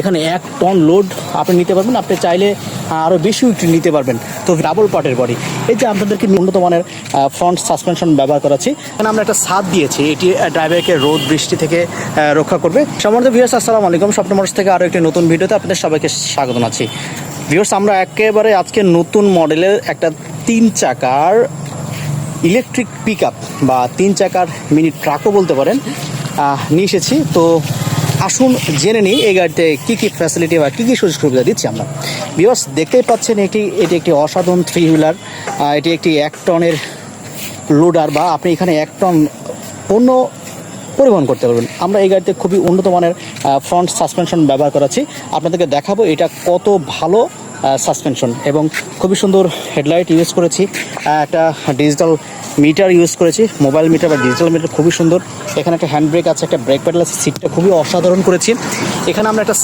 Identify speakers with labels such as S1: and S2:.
S1: এখানে এক ton load আপনি নিতে পারবেন। আপনি চাইলে আরও বেশি নিতে পারবেন। তো ডাবল পার্টের বডি এই যে আপনাদেরকে উন্নত মানের ফ্রন্ট সাসপেনশন ব্যবহার করাচ্ছি। এখানে আমরা একটা ছাদ দিয়েছি। এটি ড্রাইভারকে রোদ, বৃষ্টি থেকে রক্ষা করবে। সম্মানিত ভিউয়ার্স আসসালামু আলাইকুম। স্বপ্ন মোটরস থেকে আরও একটি নতুন ভিডিওতে আপনাদের সবাইকে স্বাগত আছি ভিউয়ার্স আমরা একেবারে আজকে নতুন মডেলের একটা তিন চাকার ইলেকট্রিক পিক বা তিন চাকার মিনি ট্রাকও বলতে পারেন নিয়ে এসেছি। তো আসুন জেনে নিই এই গাড়িতে কী কী ফ্যাসিলিটি বা কী কী সুযোগ সুবিধা দিচ্ছি আমরা। বিকজ দেখতেই পাচ্ছেন এটি এটি একটি অসাধারণ থ্রি হুইলার এটি একটি এক টনের লোডার বা আপনি এখানে এক টন পণ্য পরিবহন করতে পারবেন। আমরা এই গাড়িতে খুবই উন্নত মানের ফ্রন্ট সাসপেনশন ব্যবহার করাচ্ছি। আপনাদেরকে দেখাবো এটা কত ভালো সাসপেনশন এবং খুবই সুন্দর হেডলাইট ইউজ করেছি। একটা ডিজিটাল মিটার ইউজ করেছি, মোবাইল মিটার বা ডিজিটাল মিটার খুবই সুন্দর। এখানে একটা হ্যান্ড ব্রেক আছে, একটা ব্রেক প্যাডেল আছে সিটটা খুবই অসাধারণ করেছি। এখানে আমরা একটা